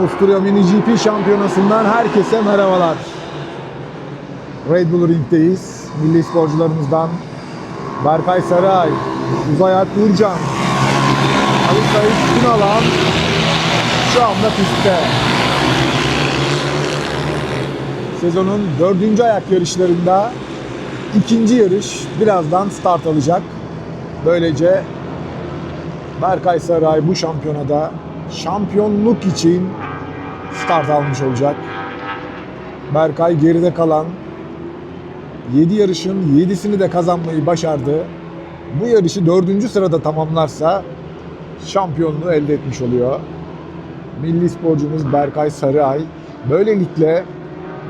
Avusturya Mini GP şampiyonasından herkese merhabalar. Red Bull Ring'deyiz. Milli sporcularımızdan Berkay Saray, Uzay Alp Uğurcan, Ali Sayıp Künalan şu anda pistte. Sezonun dördüncü ayak yarışlarında ikinci yarış birazdan start alacak. Böylece Berkay Saray bu şampiyonada şampiyonluk için start almış olacak. Berkay geride kalan 7 yarışın 7'sini de kazanmayı başardı. Bu yarışı 4. sırada tamamlarsa şampiyonluğu elde etmiş oluyor. Milli sporcumuz Berkay Sarıay böylelikle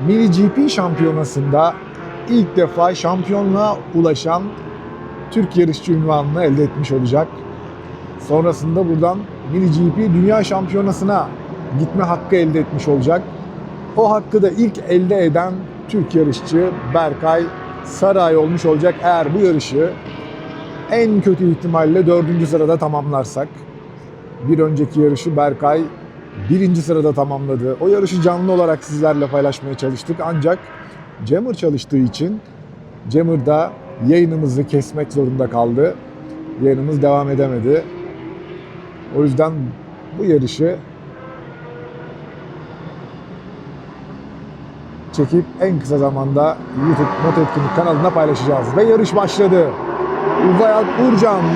Mini GP şampiyonasında ilk defa şampiyonluğa ulaşan Türk yarışçı ünvanını elde etmiş olacak. Sonrasında buradan Mini GP Dünya Şampiyonası'na gitme hakkı elde etmiş olacak. O hakkı da ilk elde eden Türk yarışçı Berkay Saray olmuş olacak eğer bu yarışı en kötü ihtimalle dördüncü sırada tamamlarsak. Bir önceki yarışı Berkay birinci sırada tamamladı. O yarışı canlı olarak sizlerle paylaşmaya çalıştık ancak Jammer çalıştığı için Jammer'da yayınımızı kesmek zorunda kaldı. Yayınımız devam edemedi. O yüzden bu yarışı çekip en kısa zamanda YouTube Not Etkinlik kanalında paylaşacağız. Ve yarış başladı. Uzay Alp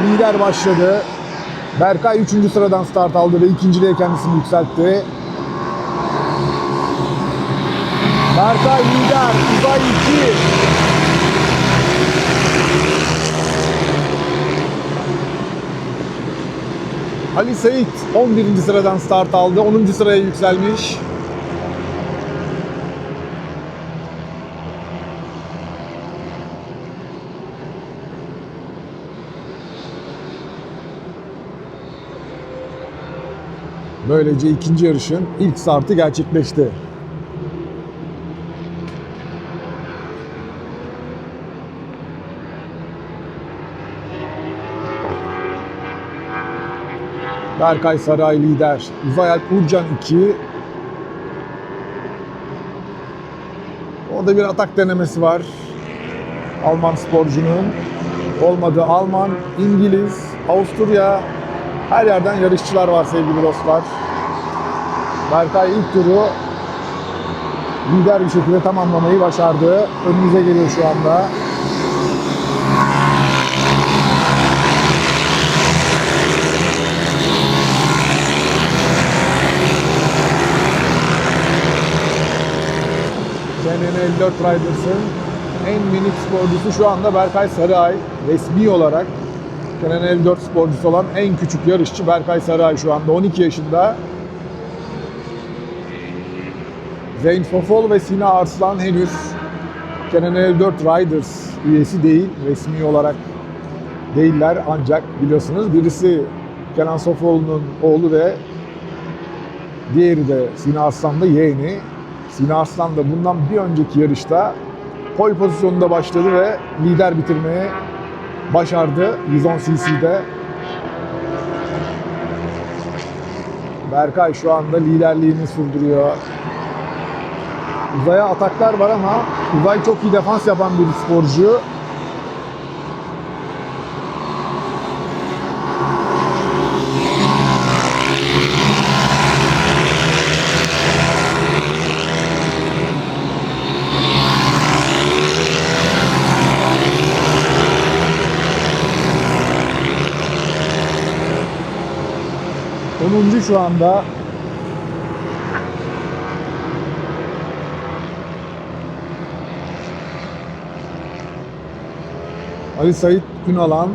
lider başladı. Berkay 3. sıradan start aldı ve ikinciliğe kendisini yükseltti. Berkay lider, Uzay 2. Ali Sait 11. sıradan start aldı. 10. sıraya yükselmiş. Böylece ikinci yarışın ilk startı gerçekleşti. Berkay Saray lider. Uzay Alp Uğurcan 2. Orada bir atak denemesi var. Alman sporcunun. Olmadı Alman, İngiliz, Avusturya. Her yerden yarışçılar var sevgili dostlar. Berkay ilk turu lider bir şekilde tamamlamayı başardı. Önümüze geliyor şu anda. CNN 54 Riders'ın en minik sporcusu şu anda Berkay Sarıay. Resmi olarak Kenan 54 sporcusu olan en küçük yarışçı Berkay Saray şu anda 12 yaşında. Zeyn Fofol ve Sina Arslan henüz Kenan 54 Riders üyesi değil. Resmi olarak değiller ancak biliyorsunuz birisi Kenan Sofoğlu'nun oğlu ve diğeri de Sina Arslan yeğeni. Sina Arslan da bundan bir önceki yarışta pole pozisyonunda başladı ve lider bitirmeye başardı 110 cc'de. Berkay şu anda liderliğini sürdürüyor. Uzay'a ataklar var ama Uzay çok iyi defans yapan bir sporcu. Onuncu şu anda. Ali Sait Ünalan.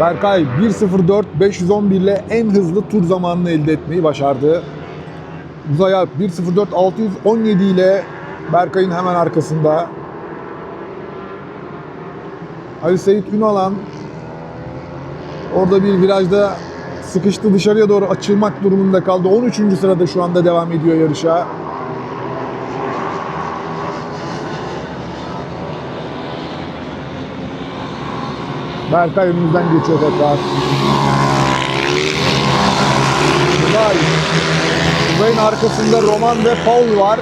Berkay 1.04 511 ile en hızlı tur zamanını elde etmeyi başardı. Uzay Alp 1.04 617 ile Berkay'ın hemen arkasında. Ali Sait Ünalan orada bir virajda sıkıştı dışarıya doğru açılmak durumunda kaldı. 13. sırada şu anda devam ediyor yarışa. Berkay önümüzden geçiyor tekrar. Uzay. Uzay'ın arkasında Roman ve Paul var.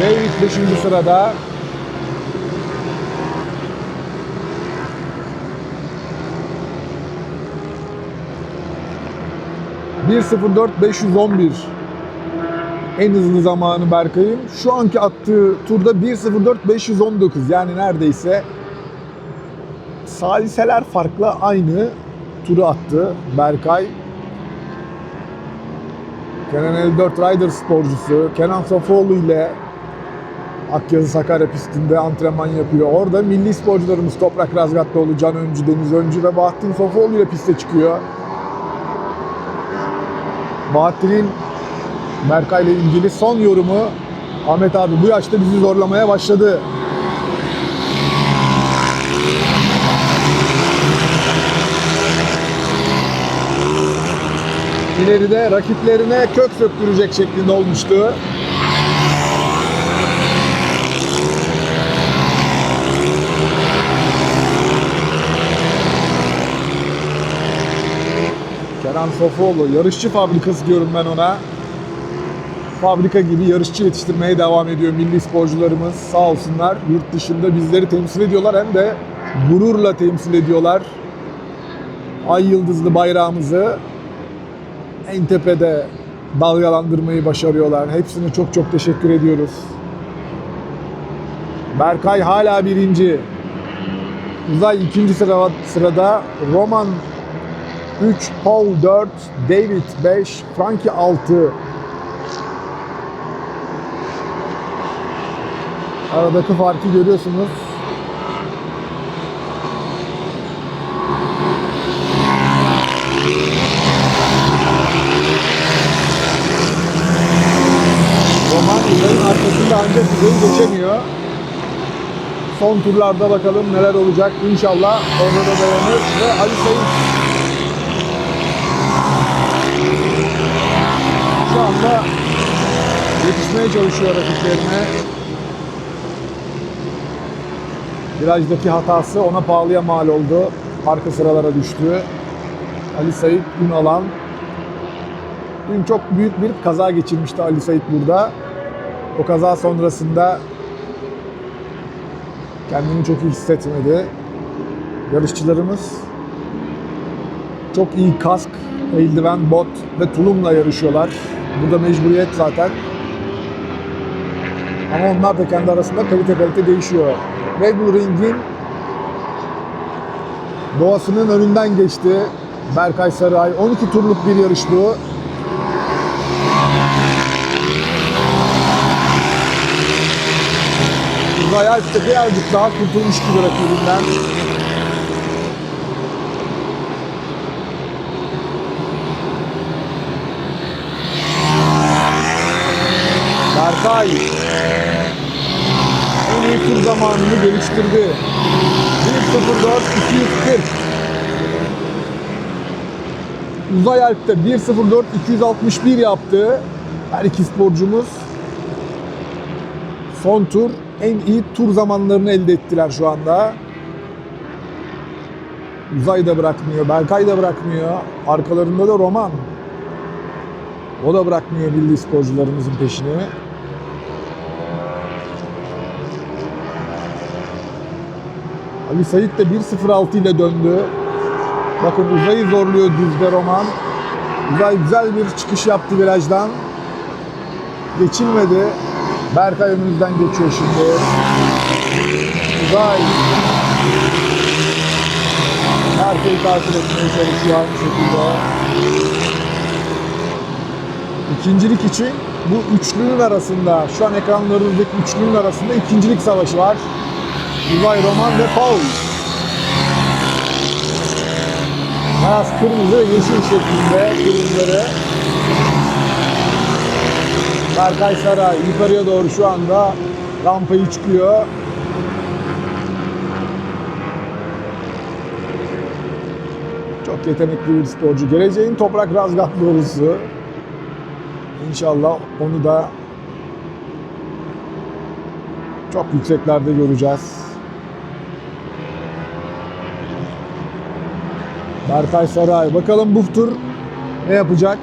David 5. sırada. ...1.04.511 en hızlı zamanı Berkay'ın. Şu anki attığı turda 1.04.519 yani neredeyse saliseler farklı aynı turu attı Berkay. Kenan 54 Rider sporcusu Kenan Sofoğlu ile Akyazı Sakarya pistinde antrenman yapıyor. Orada milli sporcularımız Toprak Razgatlıoğlu, Can Öncü, Deniz Öncü ve Bahattin Sofoğlu ile piste çıkıyor. Bahattin'in Berkay ile ilgili son yorumu Ahmet abi bu yaşta bizi zorlamaya başladı. İleride rakiplerine kök söktürecek şeklinde olmuştu. Kenan Sofoğlu yarışçı fabrikası diyorum ben ona. Fabrika gibi yarışçı yetiştirmeye devam ediyor milli sporcularımız. Sağ olsunlar yurt dışında bizleri temsil ediyorlar hem de gururla temsil ediyorlar. Ay yıldızlı bayrağımızı en tepede dalgalandırmayı başarıyorlar. Hepsine çok çok teşekkür ediyoruz. Berkay hala birinci. Uzay ikinci sıra, sırada. Roman 3, Paul 4, David 5, Frankie 6. Aradaki farkı görüyorsunuz. Roman Uzay'ın arkasında ancak Uzay'ı geçemiyor. Son turlarda bakalım neler olacak. İnşallah orada da dayanır ve Ali Sayın şu anda yetişmeye çalışıyor rakiplerine. Virajdaki hatası ona pahalıya mal oldu. Arka sıralara düştü. Ali Sayit Ünalan. Dün çok büyük bir kaza geçirmişti Ali Sayit burada. O kaza sonrasında kendini çok iyi hissetmedi. Yarışçılarımız çok iyi kask, eldiven, bot ve tulumla yarışıyorlar. Bu da mecburiyet zaten. Ama onlar da kendi arasında kalite kalite değişiyor. Red Bull Ring'in doğasının önünden geçti. Berkay Saray. 12 turluk bir yarış bu. Uzay Alp'te birazcık daha kurtulmuş gibi rakibinden. Berkay en iyi tur zamanını geliştirdi. 1.04 240 Uzay Alp'te 1.04 261 yaptı. Her iki sporcumuz son tur en iyi tur zamanlarını elde ettiler şu anda. Uzay da bırakmıyor, Berkay da bırakmıyor. Arkalarında da Roman. O da bırakmıyor milli sporcularımızın peşini. Ali Sayit de 1.06 ile döndü. Bakın Uzay'ı zorluyor düzde Roman. Uzay güzel bir çıkış yaptı virajdan. Geçilmedi. Berkay önümüzden geçiyor şimdi. Uzay. Berkay'ı takip etmeye çalışıyor aynı şekilde. İkincilik için bu üçlünün arasında, şu an ekranlarınızdaki üçlünün arasında ikincilik savaşı var. Uzay Roman ve Paul. Beyaz, kırmızı ve yeşil şeklinde ürünleri. Berkay Saray yukarıya doğru şu anda rampayı çıkıyor. Çok yetenekli bir sporcu. Geleceğin toprak razgatlıoğlusu. İnşallah onu da çok yükseklerde göreceğiz. Berkay Saray. Bakalım bu tur ne yapacak?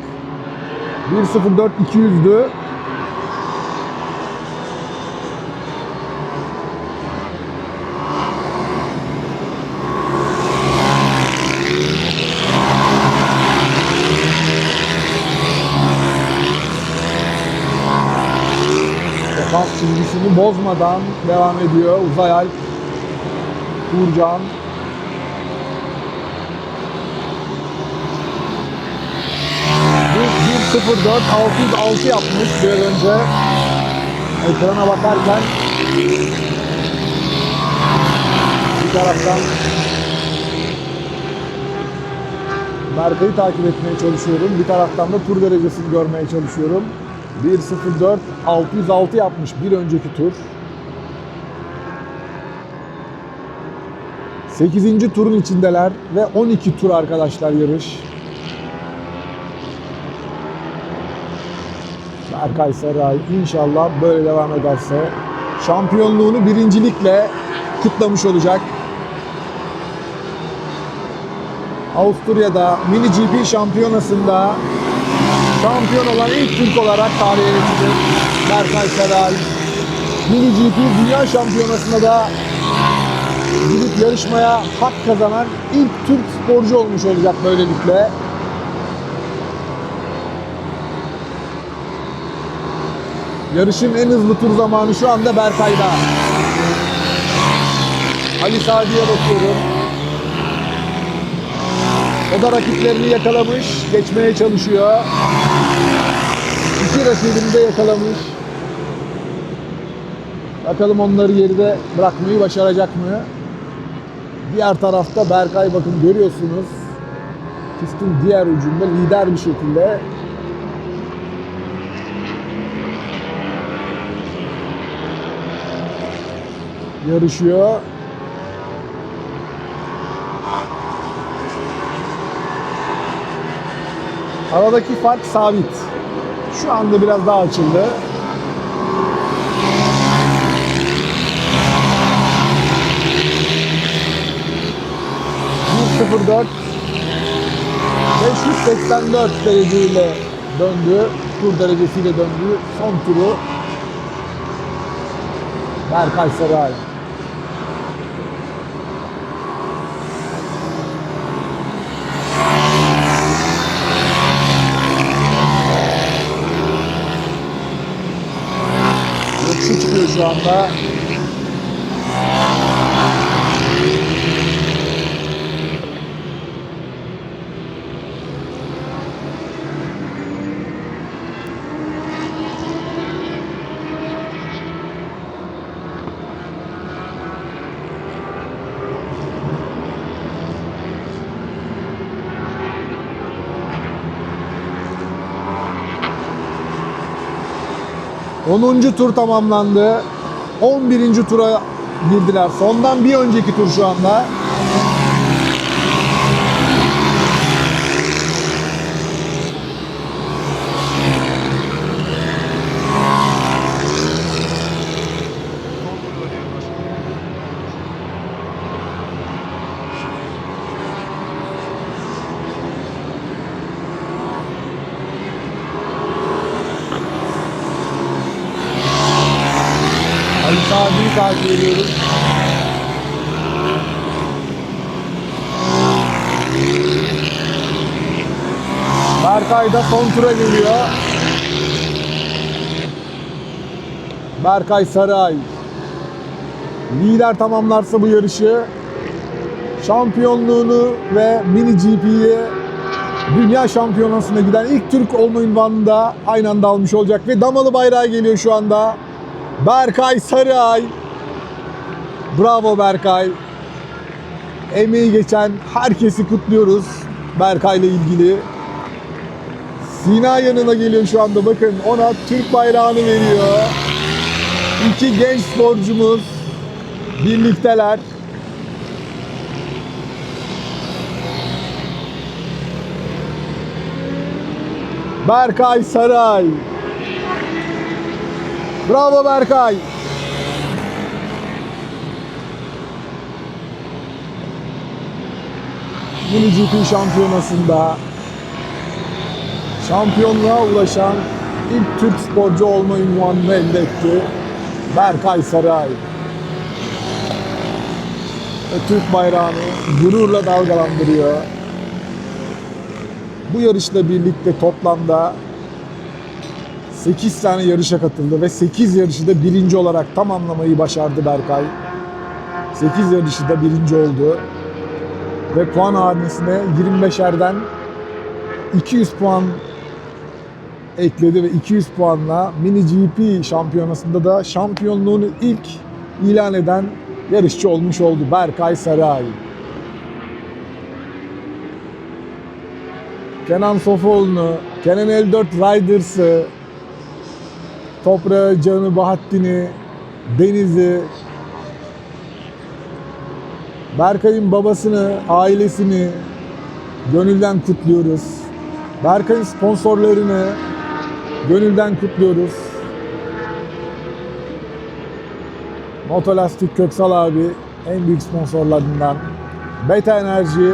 1.04 200'dü. Defans çizgisini bozmadan devam ediyor. Uzay Alp. Uğurcan. Bir 1.04 606 yapmış biraz önce. Ekrana bakarken bir taraftan Berkay'ı takip etmeye çalışıyorum. Bir taraftan da tur derecesini görmeye çalışıyorum. 1.04 606 yapmış bir önceki tur. 8. turun içindeler ve 12 tur arkadaşlar yarış. Berkay Saray inşallah böyle devam ederse şampiyonluğunu birincilikle kutlamış olacak. Avusturya'da mini GP şampiyonasında şampiyon olan ilk Türk olarak tarihe geçecek Berkay Saray. Mini GP Dünya Şampiyonası'nda da gidip yarışmaya hak kazanan ilk Türk sporcu olmuş olacak böylelikle. Yarışın en hızlı tur zamanı şu anda Berkay'da. Ali Sadi'ye bakıyorum. O da rakiplerini yakalamış, geçmeye çalışıyor. İki rakibini de yakalamış. Bakalım onları geride bırakmayı başaracak mı? Diğer tarafta Berkay bakın görüyorsunuz. Pistin diğer ucunda lider bir şekilde yarışıyor. Aradaki fark sabit. Şu anda biraz daha açıldı. ...1.04... ...584 dereceyle döndü. Tur derecesiyle döndü. Son turu... ...Berkay Saray. 爽吧。Onuncu tur tamamlandı. 11. tura girdiler. Sondan bir önceki tur şu anda. Ali Sadi'yi takip ediyoruz. Berkay da son tura geliyor. Berkay Saray. Lider tamamlarsa bu yarışı şampiyonluğunu ve mini GP'ye Dünya Şampiyonası'na giden ilk Türk olma ünvanını da aynı anda almış olacak ve damalı bayrağı geliyor şu anda. Berkay Sarıay. Bravo Berkay. Emeği geçen herkesi kutluyoruz Berkay'la ilgili. Sina yanına geliyor şu anda bakın ona Türk bayrağını veriyor. İki genç sporcumuz birlikteler. Berkay Saray. Bravo Berkay. Mini GP şampiyonasında şampiyonluğa ulaşan ilk Türk sporcu olma ünvanını elde etti. Berkay Saray. Ve Türk bayrağını gururla dalgalandırıyor. Bu yarışla birlikte toplamda 8 tane yarışa katıldı ve 8 yarışı da birinci olarak tamamlamayı başardı Berkay. 8 yarışı da birinci oldu. Ve puan hanesine 25'erden 200 puan ekledi ve 200 puanla Mini GP şampiyonasında da şampiyonluğunu ilk ilan eden yarışçı olmuş oldu Berkay Saray. Kenan Sofoğlu'nu, Kenan 54 Riders'ı, Toprağı, Canı Bahattin'i, Deniz'i, Berkay'ın babasını, ailesini gönülden kutluyoruz. Berkay'ın sponsorlarını gönülden kutluyoruz. Motolastik Köksal abi en büyük sponsorlarından. Beta Enerji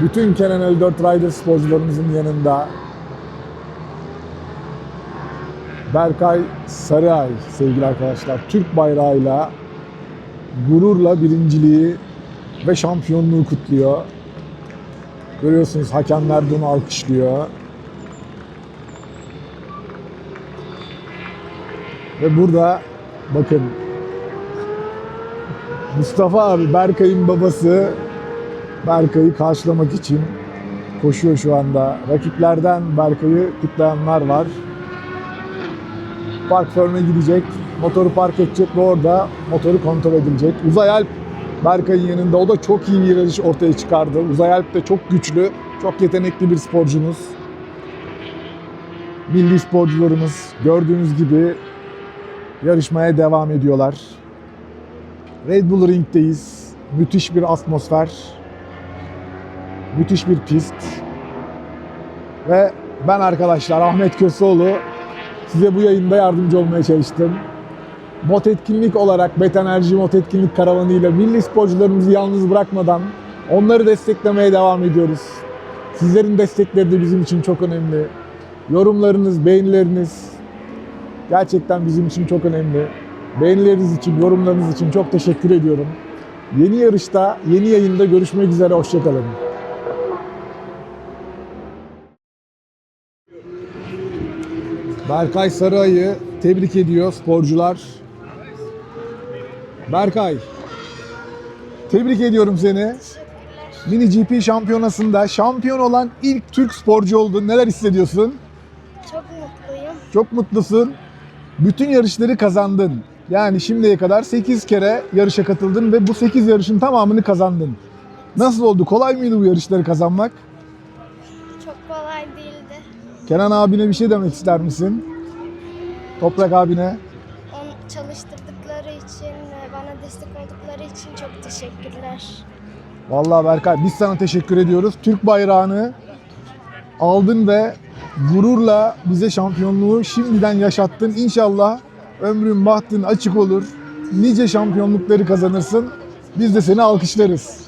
bütün Kenan 54 Rider sporcularımızın yanında. Berkay Sarıay sevgili arkadaşlar Türk bayrağıyla gururla birinciliği ve şampiyonluğu kutluyor. Görüyorsunuz hakemler onu alkışlıyor. Ve burada bakın Mustafa abi Berkay'ın babası Berkay'ı karşılamak için koşuyor şu anda. Rakiplerden Berkay'ı kutlayanlar var. Park Firm'e gidecek. Motoru park edecek ve orada motoru kontrol edilecek. Uzay Alp Berkay'ın yanında. O da çok iyi yarış ortaya çıkardı. Uzay Alp de çok güçlü, çok yetenekli bir sporcumuz. Milli sporcularımız gördüğünüz gibi yarışmaya devam ediyorlar. Red Bull Ring'deyiz. Müthiş bir atmosfer. Müthiş bir pist. Ve ben arkadaşlar Ahmet Köseoğlu size bu yayında yardımcı olmaya çalıştım. Mot etkinlik olarak Bet Enerji Mot etkinlik karavanıyla milli sporcularımızı yalnız bırakmadan onları desteklemeye devam ediyoruz. Sizlerin destekleri de bizim için çok önemli. Yorumlarınız, beğenileriniz gerçekten bizim için çok önemli. Beğenileriniz için, yorumlarınız için çok teşekkür ediyorum. Yeni yarışta, yeni yayında görüşmek üzere. Hoşçakalın. Berkay Sarıay'ı tebrik ediyor sporcular. Berkay, tebrik ediyorum seni. Mini GP şampiyonasında şampiyon olan ilk Türk sporcu oldun. Neler hissediyorsun? Çok mutluyum. Çok mutlusun. Bütün yarışları kazandın. Yani şimdiye kadar 8 kere yarışa katıldın ve bu 8 yarışın tamamını kazandın. Nasıl oldu? Kolay mıydı bu yarışları kazanmak? Çok kolay değildi. Kenan abine bir şey demek ister misin? Toprak abine. Vallahi Berkay biz sana teşekkür ediyoruz. Türk bayrağını aldın ve gururla bize şampiyonluğu şimdiden yaşattın. İnşallah ömrün bahtın açık olur. Nice şampiyonlukları kazanırsın. Biz de seni alkışlarız.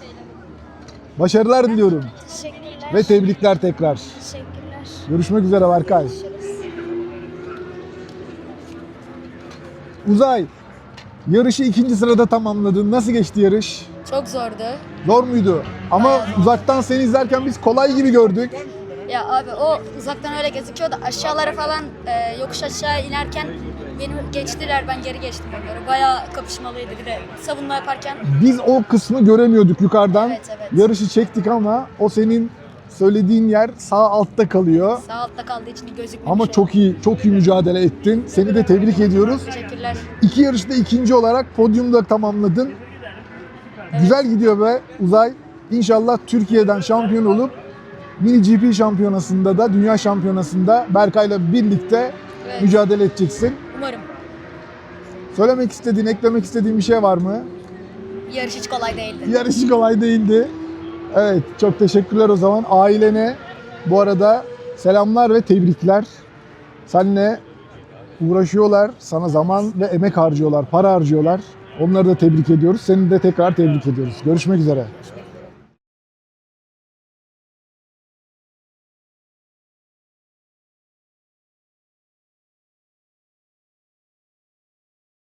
Başarılar diliyorum Teşekkürler. ve tebrikler tekrar. Teşekkürler. Görüşmek üzere Berkay. Uzay, yarışı ikinci sırada tamamladın. Nasıl geçti yarış? Çok zordu. Zor muydu? Ama uzaktan seni izlerken biz kolay gibi gördük. Ya abi o uzaktan öyle gözüküyor da aşağılara falan e, yokuş aşağı inerken beni geçtiler ben geri geçtim onları. Bayağı kapışmalıydı bir de savunma yaparken. Biz o kısmı göremiyorduk yukarıdan. Evet, evet. Yarışı çektik ama o senin söylediğin yer sağ altta kalıyor. Sağ altta kaldığı için gözükmemiş. Ama çok iyi, çok iyi mücadele ettin. Seni de tebrik ediyoruz. Teşekkürler. İki yarışta ikinci olarak podyumda tamamladın. Güzel gidiyor be Uzay. İnşallah Türkiye'den şampiyon olup Mini GP şampiyonasında da dünya şampiyonasında Berkay'la birlikte Evet. mücadele edeceksin. Umarım. Söylemek istediğin, eklemek istediğin bir şey var mı? Yarış hiç kolay değildi. Yarışı kolay değildi. Evet, çok teşekkürler o zaman. Ailene bu arada Selamlar ve tebrikler. Seninle uğraşıyorlar, sana zaman ve emek harcıyorlar, para harcıyorlar. Onları da tebrik ediyoruz. Seni de tekrar tebrik ediyoruz. Görüşmek üzere.